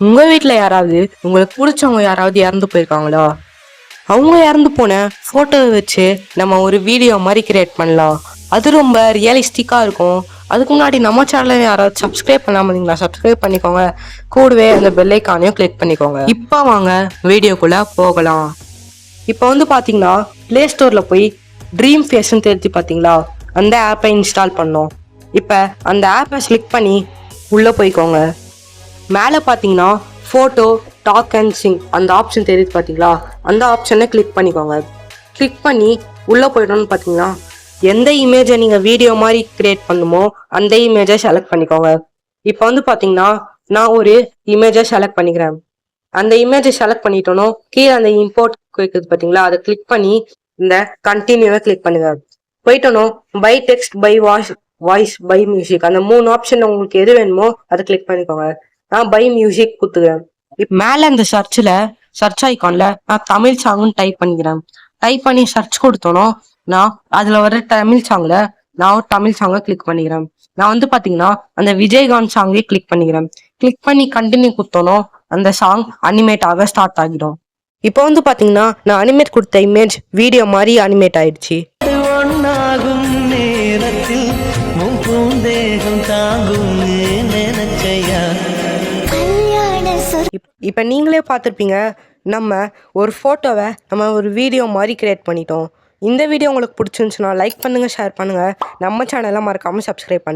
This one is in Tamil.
உங்க வீட்டில் யாராவது உங்களுக்கு பிடிச்சவங்க யாராவது இறந்து போயிருக்காங்களா? அவங்க இறந்து போன ஃபோட்டோவை வச்சு நம்ம ஒரு வீடியோ மாதிரி கிரியேட் பண்ணலாம். அது ரொம்ப ரியலிஸ்டிக்காக இருக்கும். அதுக்கு முன்னாடி நம்ம சேனலை யாராவது சப்ஸ்கிரைப் பண்ணாம இருந்தீங்களா சப்ஸ்கிரைப் பண்ணிக்கோங்க. கூடவே அந்த பெல்லைக்கானையும் கிளிக் பண்ணிக்கோங்க. இப்போ வாங்க வீடியோக்குள்ள போகலாம். இப்போ வந்து பார்த்தீங்கன்னா ப்ளே ஸ்டோரில் போய் ட்ரீம் ஃபேஷன் தேர்த்தி பார்த்தீங்களா அந்த ஆப்பை இன்ஸ்டால் பண்ணோம். இப்போ அந்த ஆப்பை கிளிக் பண்ணி உள்ளே போய்க்கோங்க. மேலே பார்த்தீங்கன்னா ஃபோட்டோ டாக் அண்ட் சிங் அந்த ஆப்ஷன் தெரியுது பார்த்தீங்களா? அந்த ஆப்ஷனை கிளிக் பண்ணிக்கோங்க. கிளிக் பண்ணி உள்ளே போய்ட்டோன்னு பார்த்தீங்கன்னா எந்த இமேஜை நீங்கள் வீடியோ மாதிரி கிரியேட் பண்ணுமோ அந்த இமேஜை செலக்ட் பண்ணிக்கோங்க. இப்போ வந்து பார்த்தீங்கன்னா நான் ஒரு இமேஜை செலக்ட் பண்ணிக்கிறேன். அந்த இமேஜை செலக்ட் பண்ணிட்டோனோ கீழே அந்த இம்போர்ட் இருக்குது பார்த்தீங்களா? அதை கிளிக் பண்ணி இந்த கண்டினியூவை கிளிக் பண்ணுங்க. போயிட்டோனோ by text by voice voice by music அந்த மூணு ஆப்ஷன் உங்களுக்கு எது வேணுமோ அதை கிளிக் பண்ணிக்கோங்க. நான் பை மியூசிக் குத்துக்கிறேன் இப்போ மேலே இந்த சர்ச்சில் சர்ச் ஐக்கான்ல நான் தமிழ் சாங்னு டைப் பண்ணிக்கிறேன். டைப் பண்ணி சர்ச் கொடுத்தோனோ நான் அதில் வர தமிழ் சாங்கில் நான் ஒரு தமிழ் சாங்கை கிளிக் பண்ணிக்கிறேன். நான் வந்து பார்த்தீங்கன்னா அந்த விஜயகாந்த் சாங்கே கிளிக் பண்ணிக்கிறேன். கிளிக் பண்ணி கண்டினியூ கொடுத்தோனோ அந்த சாங் அனிமேட் ஆக ஸ்டார்ட் ஆகிடும். இப்போ வந்து பார்த்தீங்கன்னா நான் அனிமேட் கொடுத்த இமேஜ் வீடியோ மாதிரி அனிமேட் ஆயிடுச்சு. நேரத்தில் தாங்கும் நினைச்சையா? இப்போ நீங்களே பார்த்துருப்பீங்க. நம்ம ஒரு ஃபோட்டோவை நம்ம ஒரு வீடியோ மாதிரி கிரியேட் பண்ணிட்டோம். இந்த வீடியோ உங்களுக்கு பிடிச்சிருந்துச்சுன்னா லைக் பண்ணுங்கள் ஷேர் பண்ணுங்கள் நம்ம சேனலை மறக்காமல் சப்ஸ்கிரைப் பண்ணுங்கள்